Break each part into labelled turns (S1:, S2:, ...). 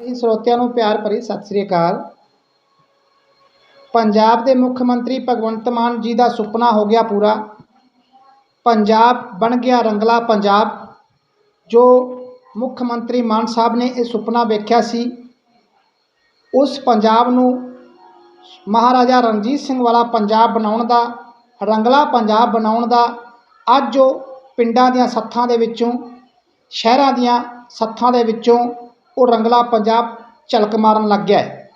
S1: ਜੀ ਸਰੋਤਿਆਂ ਨੂੰ ਪਿਆਰ ਭਰੀ ਸਤਿ ਸ੍ਰੀ ਅਕਾਲ। ਪੰਜਾਬ ਦੇ ਮੁੱਖ ਮੰਤਰੀ ਭਗਵੰਤ ਮਾਨ ਜੀ ਦਾ ਸੁਪਨਾ ਹੋ ਗਿਆ ਪੂਰਾ। ਪੰਜਾਬ ਬਣ ਗਿਆ ਰੰਗਲਾ ਪੰਜਾਬ। ਜੋ ਮੁੱਖ ਮੰਤਰੀ ਮਾਨ ਸਾਹਿਬ ਨੇ ਇਹ ਸੁਪਨਾ ਵੇਖਿਆ ਸੀ, ਉਸ ਪੰਜਾਬ ਨੂੰ ਮਹਾਰਾਜਾ ਰਣਜੀਤ ਸਿੰਘ ਵਾਲਾ ਪੰਜਾਬ ਬਣਾਉਣ ਦਾ, ਰੰਗਲਾ ਪੰਜਾਬ ਬਣਾਉਣ ਦਾ, ਅੱਜ ਉਹ ਪਿੰਡਾਂ ਦੀਆਂ ਸੱਥਾਂ ਦੇ ਵਿੱਚੋਂ, ਸ਼ਹਿਰਾਂ ਦੀਆਂ ਸੱਥਾਂ ਦੇ ਵਿੱਚੋਂ ਉਹ ਰੰਗਲਾ ਪੰਜਾਬ ਝਲਕ ਮਾਰਨ ਲੱਗ ਗਿਆ ਹੈ,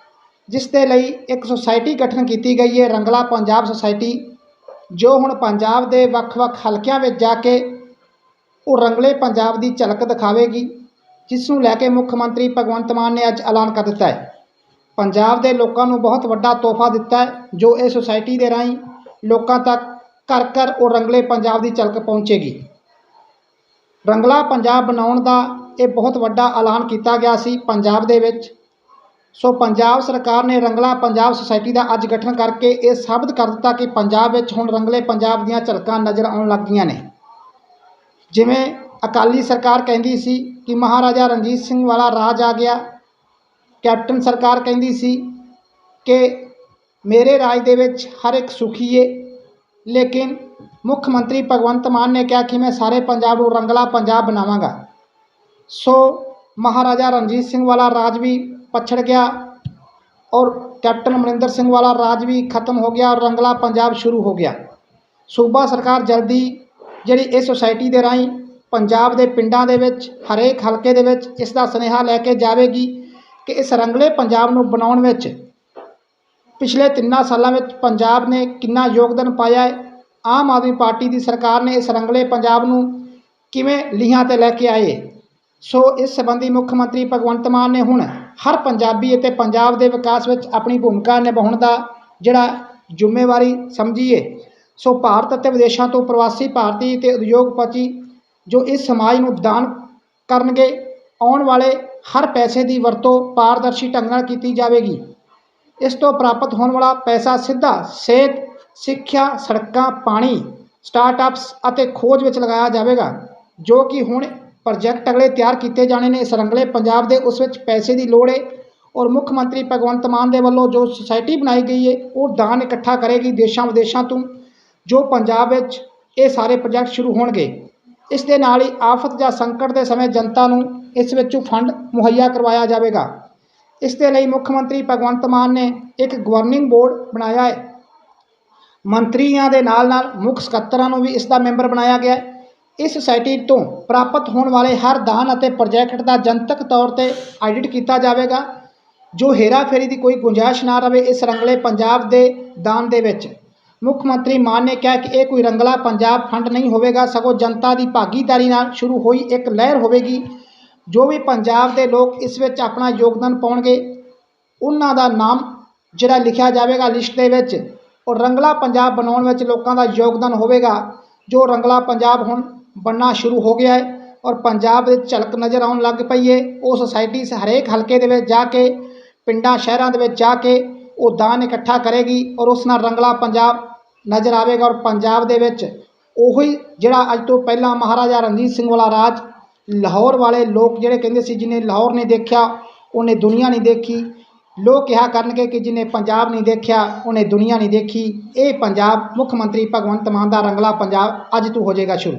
S1: ਜਿਸ ਦੇ ਲਈ ਇੱਕ ਸੁਸਾਇਟੀ ਗਠਨ ਕੀਤੀ ਗਈ ਹੈ, ਰੰਗਲਾ ਪੰਜਾਬ ਸੁਸਾਇਟੀ ਜੋ ਹੁਣ ਪੰਜਾਬ ਦੇ ਵੱਖ-ਵੱਖ ਹਲਕਿਆਂ ਵਿੱਚ ਜਾ ਕੇ ਉਹ ਰੰਗਲੇ ਪੰਜਾਬ ਦੀ ਝਲਕ ਦਿਖਾਵੇਗੀ, ਜਿਸ ਨੂੰ ਲੈ ਕੇ ਮੁੱਖ ਮੰਤਰੀ ਭਗਵੰਤ ਮਾਨ ਨੇ ਅੱਜ ਐਲਾਨ ਕਰ ਦਿੱਤਾ ਹੈ। ਪੰਜਾਬ ਦੇ ਲੋਕਾਂ ਨੂੰ ਬਹੁਤ ਵੱਡਾ ਤੋਹਫਾ ਦਿੱਤਾ ਹੈ, ਜੋ ਇਹ ਸੁਸਾਇਟੀ ਦੇ ਰਾਹੀਂ ਲੋਕਾਂ ਤੱਕ ਘਰ ਘਰ ਉਹ ਰੰਗਲੇ ਪੰਜਾਬ ਦੀ ਝਲਕ ਪਹੁੰਚੇਗੀ। ਰੰਗਲਾ ਪੰਜਾਬ ਬਣਾਉਣ ਦਾ ਇਹ ਬਹੁਤ ਵੱਡਾ ਐਲਾਨ ਕੀਤਾ ਗਿਆ ਸੀ ਪੰਜਾਬ ਦੇ ਵਿੱਚ। ਸੋ ਪੰਜਾਬ ਸਰਕਾਰ ਨੇ ਰੰਗਲਾ ਪੰਜਾਬ ਸੁਸਾਇਟੀ ਦਾ ਅੱਜ ਗਠਨ ਕਰਕੇ ਇਹ ਸਾਬਤ ਕਰ ਦਿੱਤਾ ਕਿ ਪੰਜਾਬ ਵਿੱਚ ਹੁਣ ਰੰਗਲੇ ਪੰਜਾਬ ਦੀਆਂ ਝਲਕਾਂ ਨਜ਼ਰ ਆਉਣ ਲੱਗ ਗਈਆਂ ਨੇ। ਜਿਵੇਂ ਅਕਾਲੀ ਸਰਕਾਰ ਕਹਿੰਦੀ ਸੀ ਕਿ ਮਹਾਰਾਜਾ ਰਣਜੀਤ ਸਿੰਘ ਵਾਲਾ ਰਾਜ ਆ ਗਿਆ, ਕੈਪਟਨ ਸਰਕਾਰ ਕਹਿੰਦੀ ਸੀ ਕਿ ਮੇਰੇ ਰਾਜ ਦੇ ਵਿੱਚ ਹਰ ਇੱਕ ਸੁਖੀ ਏ, ਲੇਕਿਨ ਮੁੱਖ ਮੰਤਰੀ ਭਗਵੰਤ ਮਾਨ ਨੇ ਕਿਹਾ ਕਿ ਮੈਂ ਸਾਰੇ ਪੰਜਾਬ ਨੂੰ ਰੰਗਲਾ ਪੰਜਾਬ ਬਣਾਵਾਂਗਾ। ਸੋ ਮਹਾਰਾਜਾ ਰਣਜੀਤ ਸਿੰਘ ਵਾਲਾ ਰਾਜ ਵੀ ਪਛੜ ਗਿਆ ਔਰ ਕੈਪਟਨ ਅਮਰਿੰਦਰ ਸਿੰਘ ਵਾਲਾ ਰਾਜ ਵੀ ਖਤਮ ਹੋ ਗਿਆ ਔਰ ਰੰਗਲਾ ਪੰਜਾਬ ਸ਼ੁਰੂ ਹੋ ਗਿਆ। ਸੂਬਾ ਸਰਕਾਰ ਜਲਦੀ ਜਿਹੜੀ ਇਹ ਸੁਸਾਇਟੀ ਦੇ ਰਾਹੀਂ ਪੰਜਾਬ ਦੇ ਪਿੰਡਾਂ ਦੇ ਵਿੱਚ, ਹਰੇਕ ਹਲਕੇ ਦੇ ਵਿੱਚ ਇਸ ਦਾ ਸੁਨੇਹਾ ਲੈ ਕੇ ਜਾਵੇਗੀ ਕਿ ਇਸ ਰੰਗਲੇ ਪੰਜਾਬ ਨੂੰ ਬਣਾਉਣ ਵਿੱਚ ਪਿਛਲੇ ਤਿੰਨਾਂ ਸਾਲਾਂ ਵਿੱਚ ਪੰਜਾਬ ਨੇ ਕਿੰਨਾ ਯੋਗਦਾਨ ਪਾਇਆ ਹੈ। ਆਮ ਆਦਮੀ ਪਾਰਟੀ ਦੀ ਸਰਕਾਰ ਨੇ ਇਸ ਰੰਗਲੇ ਪੰਜਾਬ ਨੂੰ ਕਿਵੇਂ ਲੀਹਾਂ ਤੇ ਲੈ ਕੇ ਆਏ? ਸੋ ਇਸ ਸੰਬੰਧੀ ਮੁੱਖ ਮੰਤਰੀ ਭਗਵੰਤ ਮਾਨ ਨੇ ਹੁਣ ਹਰ ਪੰਜਾਬੀ ਅਤੇ ਪੰਜਾਬ ਦੇ ਵਿਕਾਸ ਵਿੱਚ ਆਪਣੀ ਭੂਮਿਕਾ ਨਿਭਾਉਣ ਦਾ ਜਿਹੜਾ ਜ਼ਿੰਮੇਵਾਰੀ ਸਮਝੀਏ ਸੋ ਭਾਰਤ ਅਤੇ ਵਿਦੇਸ਼ਾਂ ਤੋਂ ਪ੍ਰਵਾਸੀ ਭਾਰਤੀ ਤੇ ਉਦਯੋਗਪਤੀ ਜੋ ਇਸ ਸਮਾਜ ਨੂੰ ਦਾਨ ਕਰਨਗੇ, ਆਉਣ ਵਾਲੇ ਹਰ ਪੈਸੇ ਦੀ ਵਰਤੋਂ ਪਾਰਦਰਸ਼ੀ ਢੰਗ ਨਾਲ ਕੀਤੀ ਜਾਵੇਗੀ। ਇਸ ਤੋਂ ਪ੍ਰਾਪਤ ਹੋਣ ਵਾਲਾ ਪੈਸਾ ਸਿੱਧਾ ਸਿਹਤ, ਸਿੱਖਿਆ, ਸੜਕਾਂ, ਪਾਣੀ, ਸਟਾਰਟਅਪਸ ਅਤੇ ਖੋਜ ਵਿੱਚ ਲਗਾਇਆ ਜਾਵੇਗਾ, ਜੋ ਕਿ ਹੁਣ ਪ੍ਰੋਜੈਕਟ ਅਗਲੇ ਤਿਆਰ ਕੀਤੇ ਜਾਣੇ ਨੇ। ਸਰੰਗਲੇ ਪੰਜਾਬ ਦੇ ਉਸ ਵਿੱਚ ਪੈਸੇ ਦੀ ਲੋੜ ਹੈ ਔਰ ਮੁੱਖ ਮੰਤਰੀ ਭਗਵੰਤ ਮਾਨ ਦੇ ਵੱਲੋਂ ਜੋ ਸੁਸਾਇਟੀ ਬਣਾਈ ਗਈ ਹੈ ਉਹ ਦਾਨ ਇਕੱਠਾ ਕਰੇਗੀ ਦੇਸ਼ਾਂ ਵਿਦੇਸ਼ਾਂ ਤੋਂ, ਜੋ ਪੰਜਾਬ ਵਿੱਚ ਇਹ ਸਾਰੇ ਪ੍ਰੋਜੈਕਟ ਸ਼ੁਰੂ ਹੋਣਗੇ। ਇਸ ਦੇ ਨਾਲ ਹੀ ਆਫਤ ਜਾਂ ਸੰਕਟ ਦੇ ਸਮੇਂ ਜਨਤਾ ਨੂੰ ਇਸ ਵਿੱਚੋਂ ਫੰਡ ਮੁਹੱਈਆ ਕਰਵਾਇਆ ਜਾਵੇਗਾ। ਇਸ ਦੇ ਲਈ ਮੁੱਖ ਮੰਤਰੀ ਭਗਵੰਤ ਮਾਨ ਨੇ ਇੱਕ ਗਵਰਨਿੰਗ ਬੋਰਡ ਬਣਾਇਆ ਹੈ ਮੰਤਰੀਆਂ ਦੇ ਨਾਲ ਨਾਲ ਮੁੱਖ ਸਕੱਤਰਾਂ ਨੂੰ ਵੀ ਇਸ ਦਾ ਮੈਂਬਰ ਬਣਾਇਆ ਗਿਆ ਹੈ ਇਸ ਸੁਸਾਇਟੀ ਤੋਂ ਪ੍ਰਾਪਤ ਹੋਣ ਵਾਲੇ ਹਰ ਦਾਨ ਅਤੇ ਪ੍ਰੋਜੈਕਟ ਦਾ ਜਨਤਕ ਤੌਰ ਤੇ ਆਡਿਟ ਕੀਤਾ ਜਾਵੇਗਾ। ਜੋ ਹੇਰਾਫੇਰੀ ਦੀ ਕੋਈ ਗੁੰਜਾਇਸ਼ ਨਾ ਰਵੇ ਇਸ ਰੰਗਲੇ ਪੰਜਾਬ ਦੇ ਦਾਨ ਦੇ ਵਿੱਚ। ਮੁੱਖ ਮੰਤਰੀ ਮਾਨ ਨੇ ਕਿਹਾ ਕਿ ਇਹ ਕੋਈ ਰੰਗਲਾ ਪੰਜਾਬ ਫੰਡ ਨਹੀਂ ਹੋਵੇਗਾ, ਸਗੋਂ ਜਨਤਾ ਦੀ ਭਾਗੀਦਾਰੀ ਨਾਲ ਸ਼ੁਰੂ ਹੋਈ ਇੱਕ ਲਹਿਰ ਹੋਵੇਗੀ। ਜੋ ਵੀ ਪੰਜਾਬ ਦੇ ਲੋਕ ਇਸ ਵਿੱਚ ਆਪਣਾ ਯੋਗਦਾਨ ਪਾਉਣਗੇ, ਉਹਨਾਂ ਦਾ ਨਾਮ ਜਿਹੜਾ ਲਿਖਿਆ ਜਾਵੇਗਾ ਲਿਸਟ ਦੇ ਵਿੱਚ ਔਰ ਰੰਗਲਾ ਪੰਜਾਬ ਬਣਾਉਣ ਵਿੱਚ ਲੋਕਾਂ ਦਾ ਯੋਗਦਾਨ ਹੋਵੇਗਾ। ਜੋ ਰੰਗਲਾ ਪੰਜਾਬ ਹੁਣ ਬਣਨਾ ਸ਼ੁਰੂ ਹੋ ਗਿਆ ਹੈ ਔਰ ਪੰਜਾਬ ਦੇ ਝਲਕ ਨਜ਼ਰ ਆਉਣ ਲੱਗ ਪਈ ਹੈ। ਉਹ ਸੁਸਾਇਟੀ ਹਰੇਕ ਹਲਕੇ ਦੇ ਵਿੱਚ ਜਾ ਕੇ, ਪਿੰਡਾਂ, ਸ਼ਹਿਰਾਂ ਦੇ ਵਿੱਚ ਜਾ ਕੇ ਉਹ ਦਾਨ ਇਕੱਠਾ ਕਰੇਗੀ ਔਰ ਉਸ ਨਾਲ ਰੰਗਲਾ ਪੰਜਾਬ ਨਜ਼ਰ ਆਵੇਗਾ ਔਰ ਪੰਜਾਬ ਦੇ ਵਿੱਚ ਉਹੀ ਜਿਹੜਾ ਅੱਜ ਤੋਂ ਪਹਿਲਾਂ ਮਹਾਰਾਜਾ ਰਣਜੀਤ ਸਿੰਘ ਵਾਲਾ ਰਾਜ ਲਾਹੌਰ ਵਾਲੇ ਲੋਕ ਜਿਹੜੇ ਕਹਿੰਦੇ ਸੀ ਜਿਹਨੇ ਲਾਹੌਰ ਨਹੀਂ ਦੇਖਿਆ, ਉਹਨੇ ਦੁਨੀਆ ਨਹੀਂ ਦੇਖੀ। ਲੋਕ ਕਿਹਾ ਕਰਨਗੇ ਕਿ ਜਿਹਨੇ ਪੰਜਾਬ ਨਹੀਂ ਦੇਖਿਆ, ਉਹਨੇ ਦੁਨੀਆ ਨਹੀਂ ਦੇਖੀ। ਇਹ ਪੰਜਾਬ ਮੁੱਖ ਮੰਤਰੀ ਭਗਵੰਤ ਮਾਨ ਦਾ ਰੰਗਲਾ ਪੰਜਾਬ ਅੱਜ ਤੋਂ ਹੋ ਜਾਏਗਾ ਸ਼ੁਰੂ।